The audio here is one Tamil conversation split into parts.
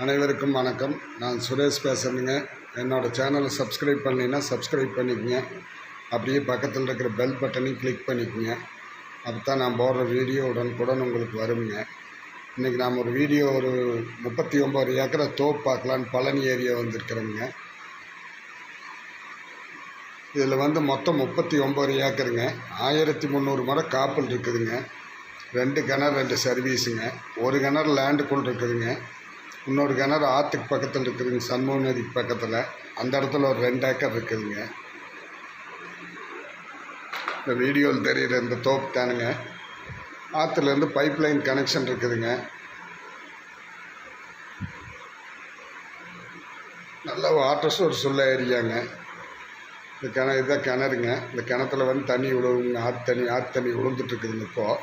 அனைவருக்கும் வணக்கம். நான் சுரேஷ் பேசுகிறேங்க என்னோடய சேனலை சப்ஸ்கிரைப் பண்ணிங்கன்னா சப்ஸ்கிரைப் பண்ணிக்கங்க. அப்படியே பக்கத்தில் இருக்கிற பெல் பட்டனையும் கிளிக் பண்ணிக்கோங்க. அப்போ தான் நான் போடுற வீடியோ உடனுக்குடன் உங்களுக்கு வருங்க. இன்றைக்கி நாம் ஒரு வீடியோ ஒரு முப்பத்தி ஒம்பது ஏக்கரை தோப்பு பார்க்கலான்னு பழனி ஏரியா வந்திருக்கிறோங்க. இதில் வந்து மொத்தம் முப்பத்தி ஒம்பது ஏக்கருங்க. ஆயிரத்தி முந்நூறு மரம் காப்பல் இருக்குதுங்க. ரெண்டு கிணறு ரெண்டு சர்வீஸுங்க ஒரு கிணறு லேண்டுக்குள் இருக்குதுங்க. இன்னொரு கிணறு ஆற்றுக்கு பக்கத்தில் இருக்குதுங்க சண்முக நதிக்கு பக்கத்தில். அந்த இடத்துல ஒரு ரெண்டு ஏக்கர் இருக்குதுங்க. இந்த வீடியோவில் தெரிகிற இந்த தோப்பு தானுங்க. ஆற்றுலேருந்து பைப் லைன் கனெக்ஷன் இருக்குதுங்க. நல்ல வாட்டர் சோர்ஸ் உள்ள ஏரியாங்க. இந்த கிண இதுதான் கிணறுங்க. இந்த கிணத்துல வந்து தண்ணி விழுவுங்க ஆற்று தண்ணி ஆற்று தண்ணி விழுந்துட்டுருக்குதுங்க இப்போது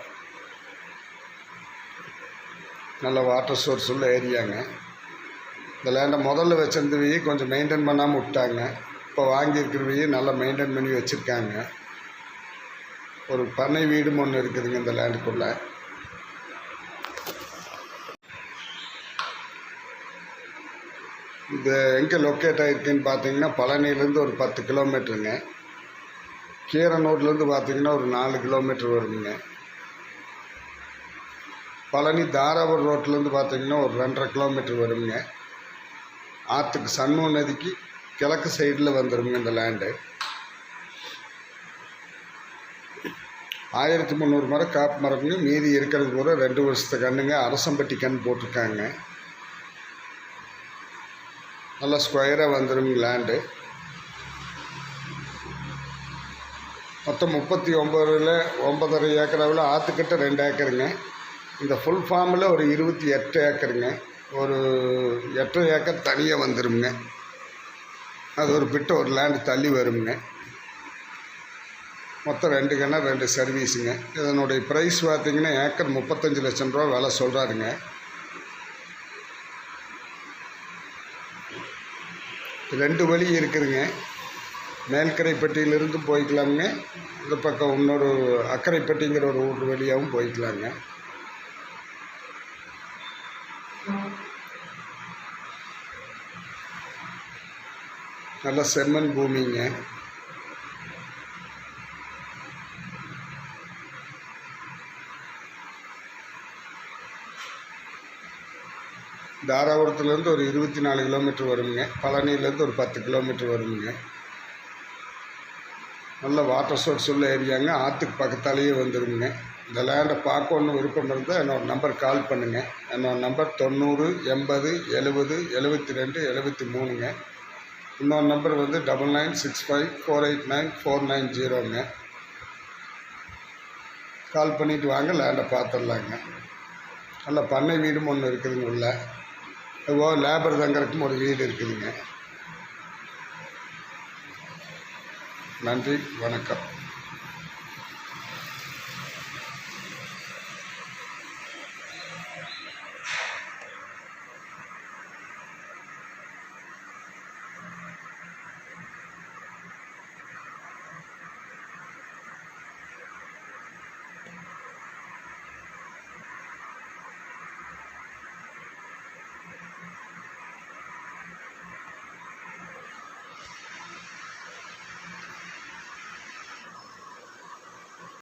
நல்ல வாட்டர் சோர்ஸ் உள்ள ஏரியாங்க. இந்த லேண்டை முதல்ல வச்சுருந்தவையே கொஞ்சம் மெயின்டைன் பண்ணாமல் விட்டாங்க. இப்போ வாங்கியிருக்கிறவையே நல்லா மெயின்டைன் பண்ணி வச்சுருக்காங்க. ஒரு பண்ணை வீடும் ஒன்று இருக்குதுங்க இந்த லேண்டுக்குள்ளே இது எங்கே லொக்கேட் ஆகிருக்குன்னு பார்த்தீங்கன்னா பழனிலேருந்து ஒரு பத்து கிலோமீட்டருங்க கீரனூர்லேருந்து பார்த்தீங்கன்னா ஒரு நாலு கிலோமீட்டர் வருதுங்க. பழனி தாராபுரம் ரோட்லேருந்து பார்த்தீங்கன்னா ஒரு ரெண்டரை கிலோமீட்டர் வருங்க. ஆற்றுக்கு சண்முக நதிக்கு கிழக்கு சைடில் வந்துருங்க இந்த லேண்டு ஆயிரத்தி முந்நூறு மரம் காப்பு மரங்க மீதி இருக்கிறது கூட ரெண்டு வருஷத்து கண்ணுங்க. அரசம்பட்டி கண் போட்டிருக்காங்க. நல்லா ஸ்கொயராக வந்துருங்க லேண்டு மொத்தம் முப்பத்தி ஒம்பதுல ஒம்பதரை ஏக்கராவில் ஆற்றுக்கிட்ட ரெண்டு ஏக்கருங்க. இந்த ஃபுல் ஃபார்மில் ஒரு இருபத்தி எட்டு ஏக்கருங்க. ஒரு எட்டு ஏக்கர் தனியாக வந்துருங்க அது ஒரு பிட்ட ஒரு லேண்டு தள்ளி வருங்க மொத்தம் ரெண்டு கிணறு ரெண்டு சர்வீஸுங்க இதனுடைய ப்ரைஸ் பார்த்தீங்கன்னா ஏக்கர் முப்பத்தஞ்சு லட்சம் ரூபா விலை சொல்கிறாருங்க ரெண்டு வழி இருக்குதுங்க. மேல்கரைப்பட்டியிலிருந்து போய்க்கலாமுங்க. இந்த பக்கம் இன்னொரு அக்கரைப்பட்டிங்கிற ஒரு ஊர் வழியாகவும் போய்க்கலாங்க. நல்ல செம்மண் பூமிங்க. தாராபுரத்துலேருந்து ஒரு இருபத்தி நாலு கிலோமீட்டர் வருங்க. பழனியிலேருந்து ஒரு பத்து கிலோமீட்டர் வருங்க. நல்ல வாட்டர் சோர்ஸ் உள்ள ஏரியாங்க. ஆற்றுக்கு பக்கத்தாலேயே வந்துடுங்க இந்த லேண்டை பார்க்கணும்னு விருப்பம் இருந்தால் என்னோட நம்பர் கால் பண்ணுங்கள் என்னோட நம்பர் தொண்ணூறு எண்பது எழுபது எழுபத்தி ரெண்டு எழுபத்தி மூணுங்க. இன்னொரு நம்பர் வந்து double nine six five four eight nine four nine ஜீரோங்க. Call பண்ணிவிட்டு வாங்க லேண்டை பார்த்துடலாங்க. நல்ல பண்ணை வீடும் ஒன்று இருக்குதுங்க உள்ள. அதுபோக லேபர் தங்கறக்கும் ஒரு வீடு இருக்குதுங்க. நன்றி வணக்கம்.